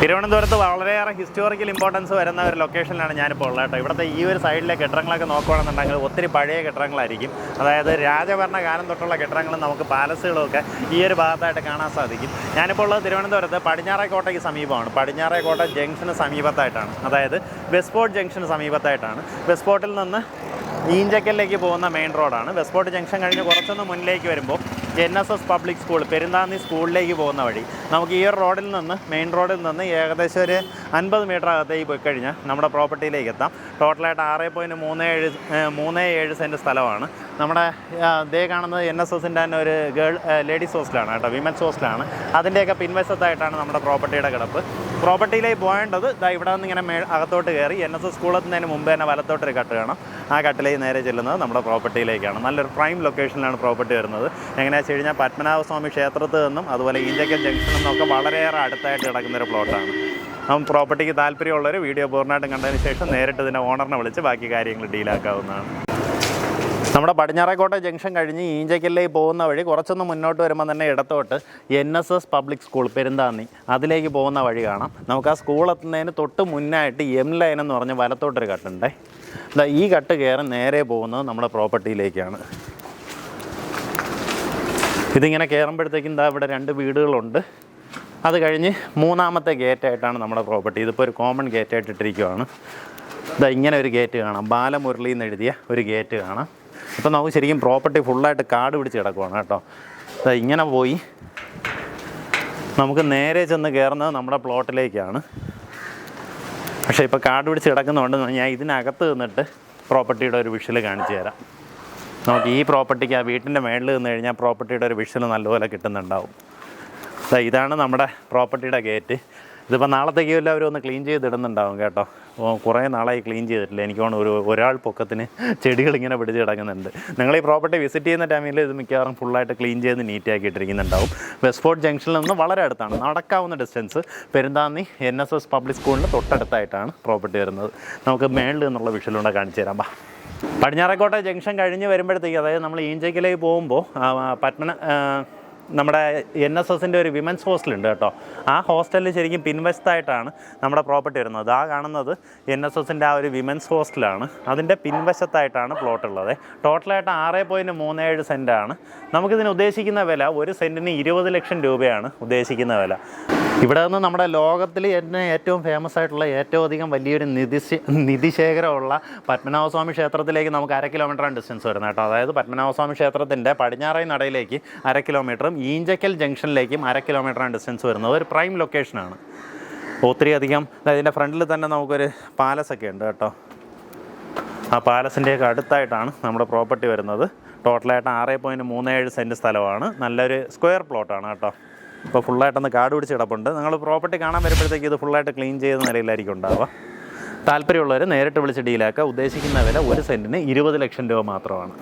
തിരുവനന്തപുരത്ത് വളരെയേറെ historical importance വരുന്ന ഒരു ലൊക്കേഷനിലാണ് ഞാനിപ്പോൾ ഉള്ളത് കേട്ടോ. ഇവിടുത്തെ ഈ ഒരു സൈഡിലെ കെട്ടിടങ്ങളൊക്കെ നോക്കുകയാണെന്നുണ്ടെങ്കിൽ ഒത്തിരി പഴയ കെട്ടിടങ്ങളായിരിക്കും. അതായത് രാജഭരണ കാലം തൊട്ടുള്ള കെട്ടിടങ്ങളും നമുക്ക് പാലസുകളൊക്കെ ഈ ഒരു ഭാഗത്തായിട്ട് കാണാൻ സാധിക്കും. ഞാനിപ്പോൾ ഉള്ളത് തിരുവനന്തപുരത്ത് പടിഞ്ഞാറേക്കോട്ടയ്ക്ക് സമീപമാണ്. പടിഞ്ഞാറേക്കോട്ട ജംഗ്ഷന് സമീപത്തായിട്ടാണ്. അതായത് വെസ്പോർട്ട് ജംഗ്ഷന് സമീപത്തായിട്ടാണ്. വെസ്പോർട്ടിൽ നിന്ന് ഈഞ്ചക്കലിലേക്ക് പോകുന്ന മെയിൻ റോഡാണ് വെസ്പോർട്ട് ജംഗ്ഷൻ കഴിഞ്ഞ് കുറച്ചൊന്ന് മുന്നിലേക്ക് വരുമ്പോൾ N S S public school Perunthanni സ്കൂളിലേക്ക് പോകുന്ന വഴി നമുക്ക് ഈ ഒരു റോഡിൽ നിന്ന് മെയിൻ റോഡിൽ നിന്ന് ഏകദേശം ഒരു അൻപത് മീറ്റർ അകത്തേക്ക് പോയി കഴിഞ്ഞാൽ നമ്മുടെ പ്രോപ്പർട്ടിയിലേക്ക് എത്താം. ടോട്ടലായിട്ട് ആറ് പോയിന്റ് മൂന്ന് ഏഴ് മൂന്ന് ഏഴ് സെന്റ് സ്ഥലമാണ്. നമ്മുടെ ദേ കാണുന്നത് എൻ എസ് എസിന്റെ തന്നെ ഒരു ഗേൾ ലേഡീസ് ഹോസ്റ്റലാണ് കേട്ടോ വിമൻസ് ഹോസ്റ്റലാണ്. അതിന്റെയൊക്കെ പിൻവശത്തായിട്ടാണ് നമ്മുടെ പ്രോപ്പർട്ടിയുടെ കിടപ്പ്. പ്രോപ്പർട്ടിയിലേക്ക് പോകേണ്ടത് ഇതാ ഇവിടെ നിന്ന് ഇങ്ങനെ മേ അകത്തോട്ട് കയറി എൻ എസ് എസ് സ്കൂളിൽ നിന്നതിന് മുമ്പ് തന്നെ വലത്തോട്ടൊരു കട്ട് കാണാം. ആ കട്ടിലേക്ക് നേരെ ചെല്ലുന്നത് നമ്മുടെ പ്രോപ്പർട്ടിയിലേക്കാണ്. നല്ലൊരു പ്രൈം ലൊക്കേഷനിലാണ് പ്രോപ്പർട്ടി വരുന്നത്. എങ്ങനെയാണെന്ന് വെച്ച് കഴിഞ്ഞാൽ പത്മനാഭസ്വാമി ക്ഷേത്രത്തിൽ നിന്നും അതുപോലെ ഈഞ്ചക്കൽ ജംഗ്ഷനിൽ നിന്നൊക്കെ വളരെയേറെ അടുത്തായിട്ട് കിടക്കുന്നൊരു പ്ലോട്ടാണ്. പ്രോപ്പർട്ടിക്ക് താല്പര്യമുള്ളവർ വീഡിയോ പൂർണമായിട്ടും കണ്ടതിന് ശേഷം നേരിട്ട് ഇതിന്റെ ഓണറിനെ വിളിച്ച് ബാക്കി കാര്യങ്ങൾ ഡീലാക്കാവുന്നതാണ്. നമ്മുടെ പടിഞ്ഞാറേക്കോട്ട ജംഗ്ഷൻ കഴിഞ്ഞ് ഈഞ്ചക്കല്ലേ പോകുന്ന വഴി കുറച്ചൊന്ന് മുന്നോട്ട് വരുമ്പോൾ തന്നെ ഇടത്തോട്ട് N S S public school Perunthanni. അതിലേക്ക് പോകുന്ന വഴി കാണാം. നമുക്ക് ആ സ്കൂൾ എത്തുന്നതിന് തൊട്ട് മുന്നായിട്ട് എം ലൈൻ എന്ന് പറഞ്ഞ് വലത്തോട്ടൊരു കട്ടുണ്ടേ. എന്താ ഈ കട്ട് കയറി നേരെ പോകുന്നത് നമ്മുടെ പ്രോപ്പർട്ടിയിലേക്കാണ്. ഇതിങ്ങനെ കയറുമ്പോഴത്തേക്കും ദാ ഇവിടെ രണ്ട് വീടുകളുണ്ട്. അത് കഴിഞ്ഞ് മൂന്നാമത്തെ ഗേറ്റായിട്ടാണ് നമ്മുടെ പ്രോപ്പർട്ടി. ഇതിപ്പോൾ ഒരു കോമൺ ഗേറ്റായിട്ട് ഇട്ടിരിക്കുകയാണ് ഇതാ ഇങ്ങനെ ഒരു ഗേറ്റ് കാണാം. ബാലമുരളി എന്ന് എഴുതിയ ഒരു ഗേറ്റ് കാണാം. ഇപ്പം നമുക്ക് ശരിക്കും പ്രോപ്പർട്ടി ഫുള്ളായിട്ട് കാട് പിടിച്ച് കിടക്കുവാണ് കേട്ടോ. ഇതാ ഇങ്ങനെ പോയി. നമുക്ക് നേരെ ചെന്ന് കയറുന്നത് നമ്മുടെ പ്ലോട്ടിലേക്കാണ്. പക്ഷേ ഇപ്പോൾ കാട് പിടിച്ച് കിടക്കുന്നതുകൊണ്ട് ഞാൻ ഇതിനകത്ത് നിന്നിട്ട് പ്രോപ്പർട്ടിയുടെ ഒരു വിഷ്വൽ കാണിച്ചു തരാം. നമുക്ക് ഈ പ്രോപ്പർട്ടിക്ക് ആ വീട്ടിന്റെ മേളിൽ നിന്ന് കഴിഞ്ഞാൽ പ്രോപ്പർട്ടിയുടെ ഒരു വിഷ്വൽ നല്ലപോലെ കിട്ടുന്നുണ്ടാവും. ഇതാണ് നമ്മുടെ പ്രോപ്പർട്ടിയുടെ ഗേറ്റ്. ഇതിപ്പോൾ നാളത്തേക്ക് എല്ലാവരും ഒന്ന് ക്ലീൻ ചെയ്തിടുന്നുണ്ടാവും കേട്ടോ. കുറേ നാളായി ക്ലീൻ ചെയ്തിട്ടില്ല. എനിക്ക് തോന്നുന്നു ഒരു ഒരാൾ പൊക്കത്തിന് ചെടികൾ ഇങ്ങനെ പിടിച്ച് കിടക്കുന്നുണ്ട്. നിങ്ങൾ ഈ പ്രോപ്പർട്ടി വിസിറ്റ് ചെയ്യുന്ന ടൈമിൽ ഇത് മിക്കവാറും ഫുള്ളായിട്ട് ക്ലീൻ ചെയ്ത് നീറ്റാക്കി ഇട്ടിരിക്കുന്നുണ്ടാവും. വെസ്റ്റ്ഫോർട്ട് ജംഗ്ഷനിൽ നിന്ന് വളരെ അടുത്താണ്. നടക്കാവുന്ന distance Perunthanni N S S public സ്കൂളിന് തൊട്ടടുത്തായിട്ടാണ് പ്രോപ്പർട്ടി വരുന്നത്. നമുക്ക് മേളിൽ നിന്നുള്ള വിഷലൂടെ കാണിച്ചു തരാം. ബാ പടിഞ്ഞാറേക്കോട്ടെ ജംഗ്ഷൻ കഴിഞ്ഞ് വരുമ്പോഴത്തേക്ക് അതായത് നമ്മൾ ഈഞ്ചയ്ക്കിലേക്ക് പോകുമ്പോൾ പത്മന നമ്മുടെ എൻ എസ് എസിന്റെ ഒരു വിമൻസ് ഹോസ്റ്റലുണ്ട് കേട്ടോ. ആ ഹോസ്റ്റലിൽ ശരിക്കും പിൻവശത്തായിട്ടാണ് നമ്മുടെ പ്രോപ്പർട്ടി വരുന്നത്. ആ കാണുന്നത് എൻ എസ് എസിന്റെ ആ ഒരു വിമൻസ് ഹോസ്റ്റലാണ്. അതിന്റെ പിൻവശത്തായിട്ടാണ് പ്ലോട്ട് ഉള്ളത് ടോട്ടലായിട്ട് ആറ് പോയിന്റ് മൂന്ന് ഏഴ് സെന്റാണ് നമുക്കിതിന് ഉദ്ദേശിക്കുന്ന വില ഒരു സെന്റിന് ഇരുപത് ലക്ഷം രൂപയാണ് ഉദ്ദേശിക്കുന്ന വില. ഇവിടെ നിന്ന് നമ്മുടെ ലോകത്തിൽ തന്നെ ഏറ്റവും ഫേമസ് ആയിട്ടുള്ള ഏറ്റവും അധികം വലിയൊരു നിധി നിധിശേഖരമുള്ള പത്മനാഭസ്വാമി ക്ഷേത്രത്തിലേക്ക് നമുക്ക് അര കിലോമീറ്ററാണ് ഡിസ്റ്റൻസ് വരുന്നത് കേട്ടോ. അതായത് പത്മനാഭസ്വാമി ക്ഷേത്രത്തിന്റെ പടിഞ്ഞാറേ നടയിലേക്ക് അര കിലോമീറ്ററും ഈഞ്ചക്കൽ ജംഗ്ഷനിലേക്കും അര കിലോമീറ്ററാണ് ഡിസ്റ്റൻസ് വരുന്നത് ഒരു പ്രൈം ലൊക്കേഷനാണ് ഒത്തിരി അധികം ഇതിന്റെ ഫ്രണ്ടിൽ തന്നെ നമുക്കൊരു പാലസ് ഒക്കെ ഉണ്ട് കേട്ടോ. ആ പാലസിന്റെയൊക്കെ അടുത്തായിട്ടാണ് നമ്മുടെ പ്രോപ്പർട്ടി വരുന്നത്. ടോട്ടലായിട്ട് ആറ് പോയിന്റ് മൂന്ന് ഏഴ് സെന്റ് സ്ഥലമാണ്. നല്ലൊരു സ്ക്വയർ പ്ലോട്ടാണ് കേട്ടോ. ഇപ്പോൾ ഫുള്ളായിട്ടൊന്ന് കാട് പിടിച്ച് കിടപ്പുണ്ട്. നിങ്ങൾ പ്രോപ്പർട്ടി കാണാൻ വരുമ്പോഴത്തേക്ക് ഇത് ഫുള്ളായിട്ട് ക്ലീൻ ചെയ്ത നിലയിലായിരിക്കും ഉണ്ടാവുക. താല്പര്യമുള്ളവർ നേരിട്ട് വിളിച്ച് ഡീലാക്കുക ഉദ്ദേശിക്കുന്ന വില ഒരു സെന്റിന് ഇരുപത് ലക്ഷം രൂപ മാത്രമാണ്.